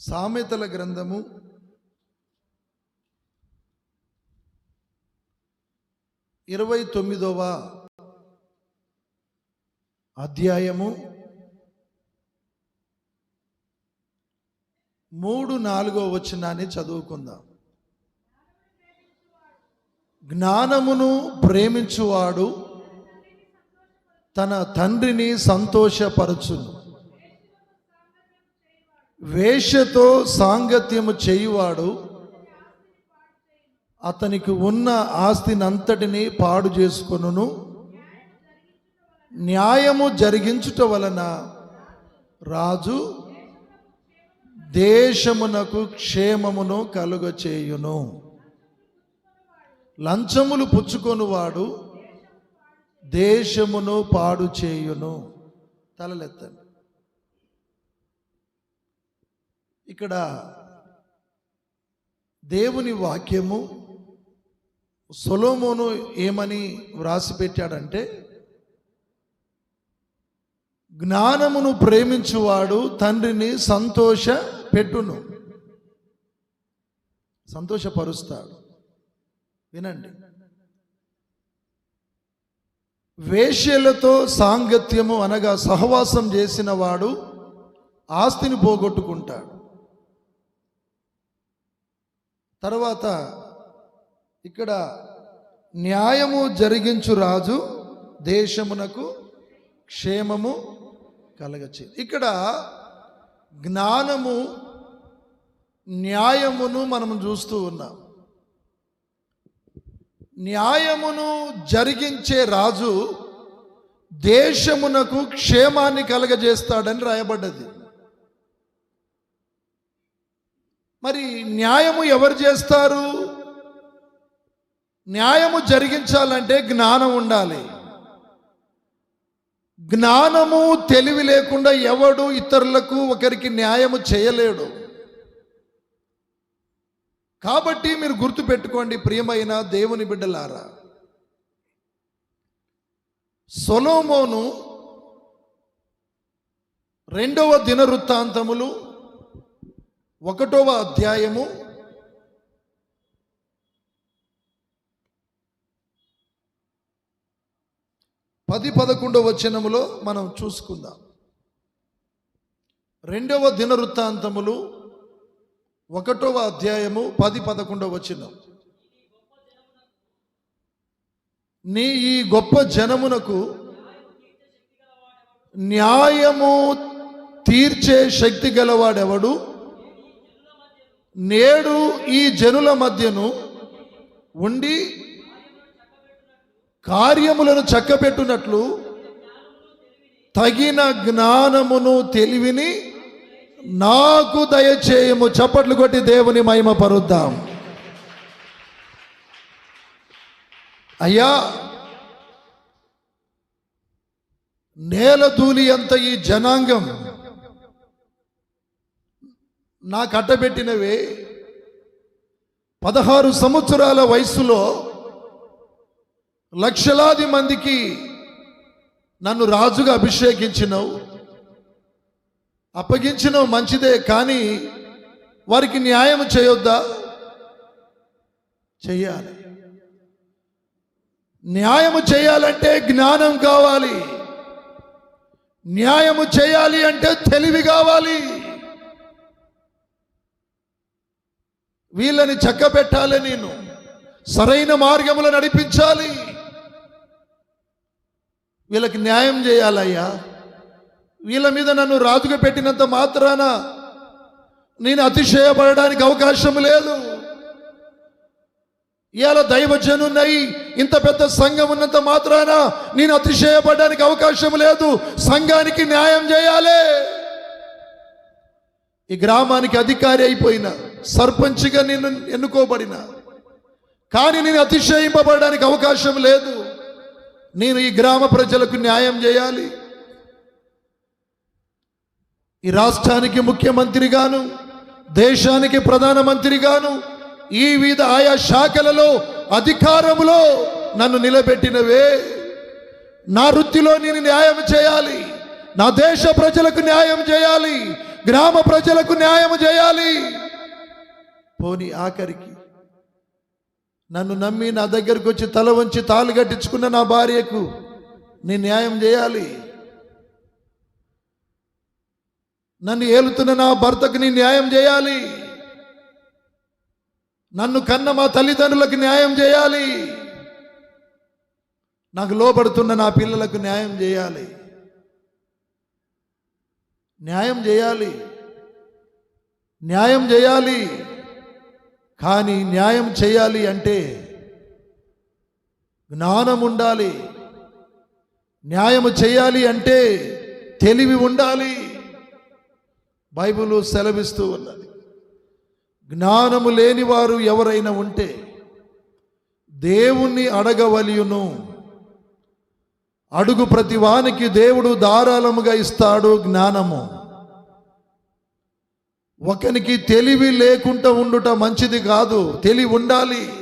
సామెతల గ్రంథము ఇరవై తొమ్మిదవ అధ్యాయము మూడు నాలుగో వచనాన్ని చదువుకుందాం. జ్ఞానమును ప్రేమించువాడు తన తండ్రిని సంతోషపరచును. వేషతో సాంగత్యము చేయువాడు అతనికి ఉన్న ఆస్తినంతటిని పాడు చేసుకొనును. న్యాయము జరిగించుట వలన రాజు దేశమునకు క్షేమమును కలుగచేయును. లంచములు పుచ్చుకొనువాడు దేశమును పాడు చేయును తలలెత్తండి ఇక్కడ దేవుని వాక్యము సొలోమోను ఏమని వ్రాసి పెట్టాడంటే జ్ఞానమును ప్రేమించువాడు తండ్రిని సంతోష పెట్టును. సంతోషపరుస్తాడు. వినండి. వేశ్యలతో సాంగత్యము అనగా సహవాసం చేసిన వాడు ఆస్తిని పోగొట్టుకుంటాడు. తర్వాత ఇక్కడ న్యాయము జరిగించు రాజు దేశమునకు క్షేమము కలగచ్చు ఇక్కడ జ్ఞానము న్యాయమును మనం చూస్తూ ఉన్నాం. న్యాయమును జరిగించే రాజు దేశమునకు క్షేమాన్ని కలగజేస్తాడని రాయబడ్డది. మరి న్యాయము ఎవరు చేస్తారు? న్యాయము జరిగించాలంటే జ్ఞానం ఉండాలి. జ్ఞానము తెలివి లేకుండా ఎవడు ఇతరులకు ఒకరికి న్యాయము చేయలేడు. కాబట్టి మీరు గుర్తుపెట్టుకోండి ప్రియమైన దేవుని బిడ్డలారా. సొలోమోను రెండవ దినవృత్తాంతములు ఒకటవ అధ్యాయము. పది పదకొండవ వచనములో మనం చూసుకుందాం. రెండవ దినవృత్తాంతములు ఒకటవ అధ్యాయము పది పదకొండవ వచనం. నీ ఈ గొప్ప జనమునకు న్యాయము తీర్చే శక్తి గలవాడెవడు? నేడు ఈ జనుల మధ్యను ఉండి కార్యములను చక్కబెట్టునట్లు తగిన జ్ఞానమును తెలివిని నాకు దయచేయము. చప్పట్లు కొట్టి దేవుని మహిమ పరుద్దాం. అయ్యా నేల ధూళి అంత ఈ జనాంగం నా కట్టబెట్టినవే పదహారు సంవత్సరాల వయసులో లక్షలాది మందికి నన్ను రాజుగా అభిషేకించినవు. అప్పగించినవు మంచిదే కానీ వారికి న్యాయం చేయొద్దా? చెయ్యాలి. న్యాయము చేయాలంటే జ్ఞానం కావాలి. న్యాయము చేయాలి అంటే తెలివి కావాలి. వీళ్ళని చక్కబెట్టాలి నేను. సరైన మార్గములు నడిపించాలి. వీళ్ళకి న్యాయం చేయాలయ్యా. వీళ్ళ మీద నన్ను రాజుగా పెట్టినంత మాత్రాన నేను అతిశయపడడానికి అవకాశం లేదు. ఇవాళ దైవజనున్నాయి ఇంత పెద్ద సంఘం ఉన్నంత మాత్రాన నేను అతిశయపడడానికి అవకాశం లేదు. సంఘానికి న్యాయం చేయాలి. ఈ గ్రామానికి అధికారి అయిపోయిన సర్పంచ్గా నేను ఎన్నుకోబడిన. కానీ నేను అతిశయింపబడడానికి అవకాశం లేదు. నేను ఈ గ్రామ ప్రజలకు న్యాయం చేయాలి. ఈ రాష్ట్రానికి ముఖ్యమంత్రిగాను దేశానికి ప్రధానమంత్రిగాను ఈ వివిధ ఆయా శాఖలలో అధికారములో నన్ను నిలబెట్టినవే. నా వృత్తిలో నేను న్యాయం చేయాలి. నా దేశ ప్రజలకు న్యాయం చేయాలి. గ్రామ ప్రజలకు న్యాయం చేయాలి. పోని ఆఖరికి నన్ను నమ్మి నా దగ్గరకు వచ్చి తల వంచి తాలు కట్టించుకున్న నా భార్యకు నీ న్యాయం చేయాలి? నన్ను ఏలుతున్న నా భర్తకు నీ న్యాయం చేయాలి? నన్ను కన్న మా తల్లిదండ్రులకు న్యాయం చేయాలి? నాకు లోబడుతున్న నా పిల్లలకు న్యాయం చేయాలి? న్యాయం చేయాలి? న్యాయం చేయాలి? కానీ న్యాయం చేయాలి అంటే జ్ఞానం ఉండాలి. న్యాయము చేయాలి అంటే తెలివి ఉండాలి. బైబిల్ సెలవిస్తూ ఉన్నది. జ్ఞానము లేనివారు ఎవరైనా ఉంటే దేవుణ్ణి అడగవలియును. అడుగు ప్రతి వానికి దేవుడు ధారాళముగా ఇస్తాడు జ్ఞానము. ఒకనికి తెలివి లేకుండా ఉండుట మంచిది కాదు. తెలివి ఉండాలి.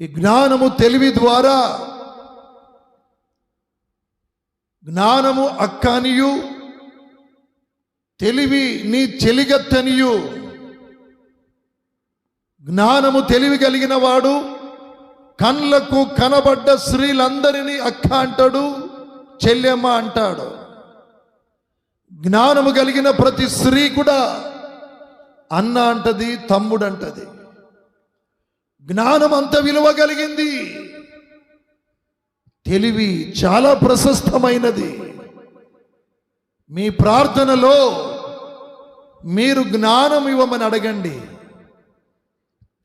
ఈ జ్ఞానము తెలివి ద్వారా జ్ఞానము అక్కనియు తెలివి నీ చెలిగత్తనియు. జ్ఞానము తెలివి కలిగిన వాడు కళ్ళకు కనబడ్డ స్త్రీలందరినీ అక్క అంటాడు చెల్లెమ్మ అంటాడు. జ్ఞానము కలిగిన ప్రతి స్త్రీ కూడా అన్న అంటది తమ్ముడు అంటది. జ్ఞానం అంత విలువ కలిగింది. తెలివి చాలా ప్రశస్తమైనది. మీ ప్రార్థనలో మీరు జ్ఞానం ఇవ్వమని అడగండి.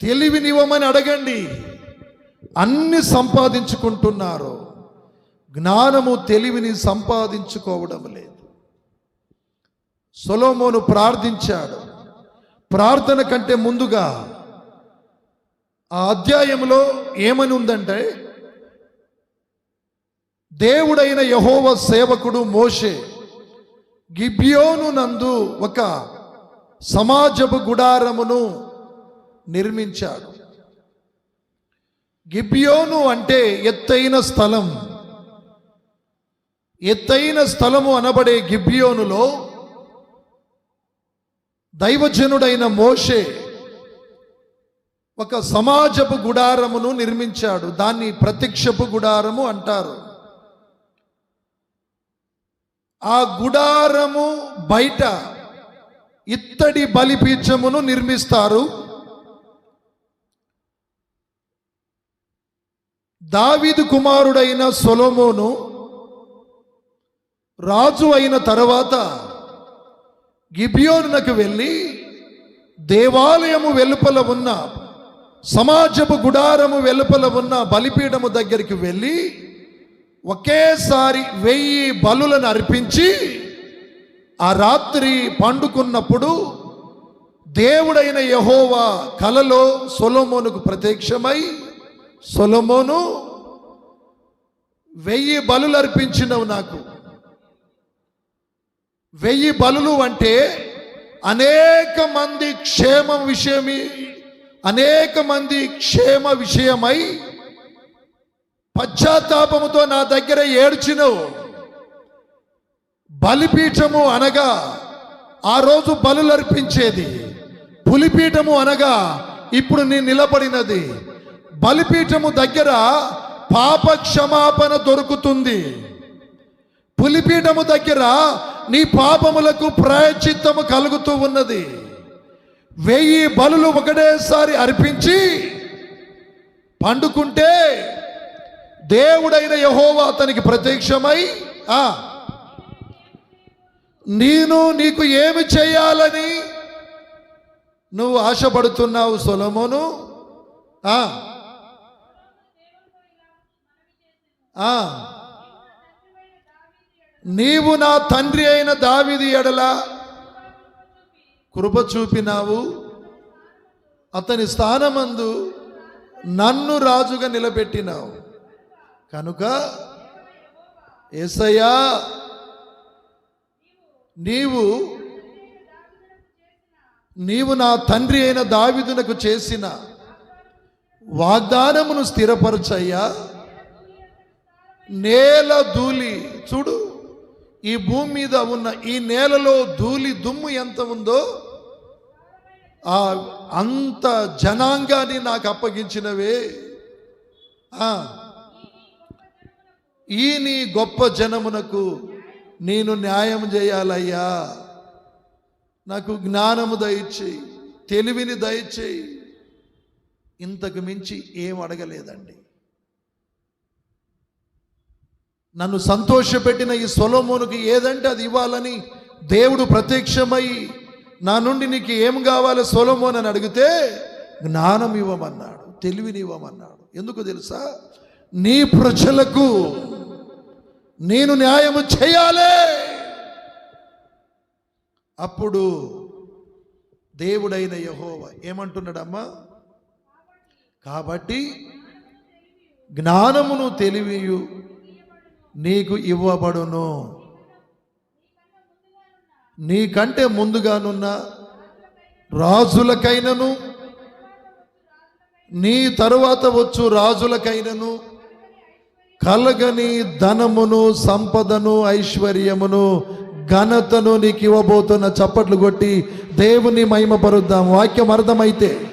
తెలివినివ్వమని అడగండి. అన్ని సంపాదించుకుంటున్నారు. జ్ఞానము తెలివిని సంపాదించుకోవడం లేదు. సొలోమోను ప్రార్థించాడు. ప్రార్థన కంటే ముందుగా ఆ అధ్యాయంలో ఏమని ఉందంటే దేవుడైన యహోవ సేవకుడు మోషే గిబ్యోను నందు ఒక సమాజపు గుడారమును నిర్మించాడు. గిబ్యోను అంటే ఎత్తైన స్థలం. ఎత్తైన స్థలము అనబడే గిబ్యోనులో దైవజనుడైన మోషే ఒక సమాజపు గుడారమును నిర్మించాడు. దాన్ని ప్రత్యక్షపు గుడారము అంటారు. ఆ గుడారము బయట ఇత్తడి బలిపీఠమును నిర్మిస్తారు. దావీదు కుమారుడైన సొలోమోను రాజు అయిన తర్వాత గిబియోనునకు వెళ్ళి దేవాలయము వెలుపల ఉన్న సమాజపు గుడారము వెలుపల ఉన్న బలిపీఠము దగ్గరికి వెళ్ళి ఒకేసారి వెయ్యి బలులను అర్పించి ఆ రాత్రి పండుకున్నప్పుడు దేవుడైన యహోవా కలలో సొలమోనుకు ప్రత్యక్షమై సొలమోను వెయ్యి బలులు అర్పించినవు నాకు. వెయ్యి బలులు అంటే అనేక మంది క్షేమం విషయమై అనేక మంది క్షేమ విషయమై పశ్చాత్తాపముతో నా దగ్గర ఏడ్చినవు. బలిపీఠము అనగా ఆ రోజు బలులర్పించేది. పులిపీఠము అనగా ఇప్పుడు నీ నిలబడినది. బలిపీఠము దగ్గర పాప క్షమాపణ దొరుకుతుంది. పులిపీఠము దగ్గర నీ పాపములకు ప్రాయచిత్తము కలుగుతూ ఉన్నది. వెయ్యి బలులు ఒకటేసారి అర్పించి పండుకుంటే దేవుడైన యహోవా అతనికి ప్రత్యక్షమై ఆ నేను నీకు ఏమి చేయాలని నువ్వు ఆశపడుతున్నావు సొలమోను? ఆ ఆ నీవు నా తండ్రి అయిన దావిది ఎడల కృప చూపినావు. అతని స్థానమందు నన్ను రాజుగా నిలబెట్టినావు. కనుక ఏసయ్యా నీవు నీవు నా తండ్రి అయిన దావిదునకు చేసిన వాగ్దానమును స్థిరపరచయ్యా. నేల ధూళి చూడు ఈ భూమి మీద ఉన్న ఈ నేలలో ధూళి దుమ్ము ఎంత ఉందో ఆ అంత జనాంగాన్ని నాకు అప్పగించినవే. ఈ నీ గొప్ప జనమునకు నేను న్యాయం చేయాలయ్యా. నాకు జ్ఞానము దయచేయి తెలివిని దయచేయి. ఇంతకు మించి ఏం అడగలేదండి. నన్ను సంతోషపెట్టిన ఈ సొలోమోనుకి ఏదంటే అది ఇవ్వాలని దేవుడు ప్రత్యక్షమై నా నుండి నీకు ఏం కావాలి సొలోమోన్ అని అడిగితే జ్ఞానం ఇవ్వమన్నాడు తెలివిని ఇవ్వమన్నాడు. ఎందుకు తెలుసా? నీ ప్రజలకు నేను న్యాయము చేయాలి. అప్పుడు దేవుడైన యహోవ ఏమంటున్నాడమ్మా? కాబట్టి జ్ఞానమును తెలివియు నీకు ఇవ్వబడును. నీకంటే ముందుగానున్న రాజులకైనను నీ తరువాత వచ్చు రాజులకైనను కలగని ధనమును సంపదను ఐశ్వర్యమును ఘనతను నీకు ఇవ్వబోతున్న చప్పట్లు కొట్టి దేవుని మహిమపరుద్దాం. వాక్యం అర్థమైతే